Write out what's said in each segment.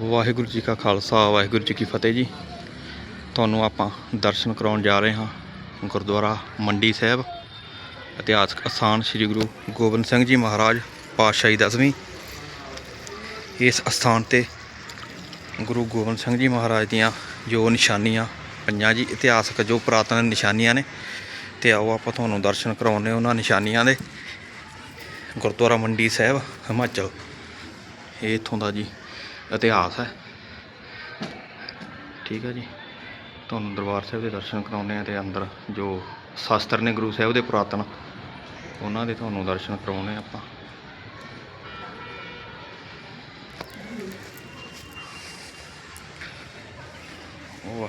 ਵਾਹਿਗੁਰੂ ਜੀ ਕਾ ਖਾਲਸਾ, ਵਾਹਿਗੁਰੂ ਜੀ ਕੀ ਫਤਿਹ ਜੀ। ਤੁਹਾਨੂੰ ਆਪਾਂ ਦਰਸ਼ਨ ਕਰਾਉਣ ਜਾ ਰਹੇ ਹਾਂ ਗੁਰਦੁਆਰਾ ਮੰਡੀ ਸਾਹਿਬ। ਇਤਿਹਾਸਕ ਅਸਥਾਨ ਸ੍ਰੀ ਗੁਰੂ ਗੋਬਿੰਦ ਸਿੰਘ ਜੀ ਮਹਾਰਾਜ ਪਾਤਸ਼ਾਹੀ ਦਸਵੀਂ। ਇਸ ਅਸਥਾਨ ਤੇ ਗੁਰੂ ਗੋਬਿੰਦ ਸਿੰਘ ਜੀ ਮਹਾਰਾਜ ਦੀਆਂ ਜੋ ਨਿਸ਼ਾਨੀਆਂ ਪਈਆਂ ਜੀ ਇਤਿਹਾਸਕ ਜੋ ਪੁਰਾਤਨ ਨਿਸ਼ਾਨੀਆਂ ਨੇ, ਤੇ ਆਓ ਆਪਾਂ ਤੁਹਾਨੂੰ ਦਰਸ਼ਨ ਕਰਾਉਂਦੇ ਉਹਨਾਂ ਨਿਸ਼ਾਨੀਆਂ ਦੇ। ਗੁਰਦੁਆਰਾ ਮੰਡੀ ਸਾਹਿਬ, ਹਿਮਾਚਲ। ਇਹ ਇੱਥੋਂ ਦਾ ਜੀ ਇਤਿਹਾਸ ਹੈ। ਠੀਕ ਹੈ ਜੀ। ਤੁਹਾਨੂੰ ਦਰਬਾਰ ਸਾਹਿਬ ਦੇ ਦਰਸ਼ਨ ਕਰਾਉਂਦੇ ਆ ਤੇ ਅੰਦਰ ਜੋ ਸ਼ਾਸਤਰ ਨੇ ਗੁਰੂ ਸਾਹਿਬ ਦੇ ਪੁਰਾਤਨ, ਉਹਨਾਂ ਦੇ ਤੁਹਾਨੂੰ ਦਰਸ਼ਨ ਕਰਾਉਂਦੇ ਆ ਆਪਾਂ। ਉਹ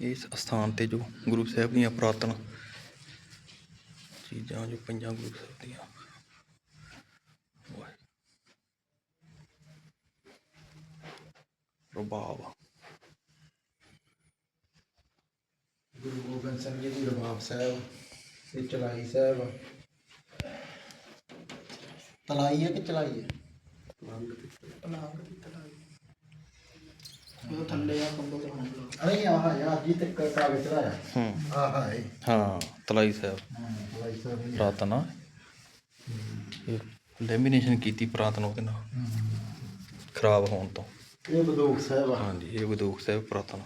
ਇਸ ਅਸਥਾਨ ਤੇ ਜੋ ਗੁਰੂ ਸਾਹਿਬ ਦੀਆਂ ਪੁਰਾਤਨ ਚੀਜ਼ਾਂ ਜੋ ਪਈਆਂ ਗੁਰੂ ਸਾਹਿਬ ਦੀਆਂ। ਪ੍ਰਭਾਵ। ਗੁਰੂ ਗੋਬਿੰਦ ਸਿੰਘ ਜੀ ਦੀ ਰਬਾਬ ਸਾਹਿਬ ਤੇ ਚਲਾਈ ਸਾਹਿਬ। ਤਲਾਈ ਹੈ ਕਿ ਚਲਾਈ ਹੈ? ਪਲਾਂਗ ਦੀ ਤਲਾਈ। ਉਹ ਥੱਲੇ ਆ ਕੰਬਲ ਤੇ ਹੰਬਲ ਅਰੇ ਆਹ ਆ ਜੀ ਤੇ ਕਾਗਜ਼ ਚੜਾਇਆ ਹੂੰ। ਆਹ ਹੈ ਹਾਂ ਤਲਾਈ ਸਾਹਿਬ। ਤਲਾਈ ਸਾਹਿਬ ਹੀ। ਆ। ਪੁਰਾਤਨ ਆ ਇਹ ਲੈਮੀਨੇਸ਼ਨ ਕੀਤੀ ਪੁਰਾਤਨ ਉਹਦੇ ਨਾਲ। ਖਰਾਬ ਹੋਣ ਤੋਂ। ਇਹ ਬਦੂਕ ਸਾਹਿਬ ਆ। ਹਾਂਜੀ ਇਹ ਬਦੂਕ ਸਾਹਿਬ ਪੁਰਾਤਨ ਆ।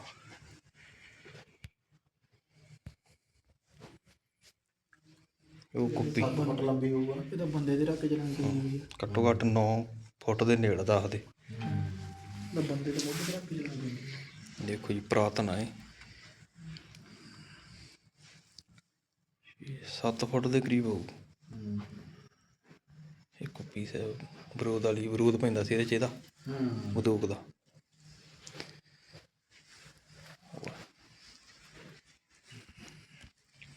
ਉਹ ਕੁੱਪੀ 7 ਫੁੱਟ ਲੰਬੀ ਹੋਊਗਾ। ਇਹ ਤਾਂ ਬੰਦੇ ਦੇ ਰੱਖ ਕੇ ਚਲਾਉਣੀ ਚਾਹੀਦੀ ਹੈ ਘੱਟੋ ਘੱਟ 9 ਫੁੱਟ ਦੇ ਨੇੜੇ ਦੱਸਦੇ ਤਾਂ ਬੰਦੇ ਦੇ ਮੋਢੇ ਤੇ ਰੱਖ ਕੇ ਦੇਖੋ ਜੀ, ਪੁਰਾਤਨ ਆ 7 ਫੁੱਟ ਦੇ ਕਰੀਬ ਹੋਊ। ਇਹ ਕੁੱਪੀ ਸਾਹਿਬ ਬਰੂਦ ਵਾਲੀ ਬਰੂਦ ਪੈਂਦਾ ਸੀ ਇਹਦੇ ਚ ਇਹਦਾ ਹੂੰ ਬਦੂਕ ਦਾ।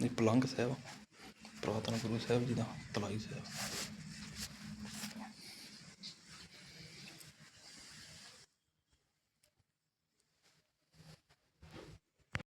ਇਹ ਪਲੰਗ ਸਾਹਿਬ, ਪੁਰਾਤਨ ਗੁਰੂ ਸਾਹਿਬ ਜੀ ਦਾ, ਤਲਾਈ ਸਾਹਿਬ।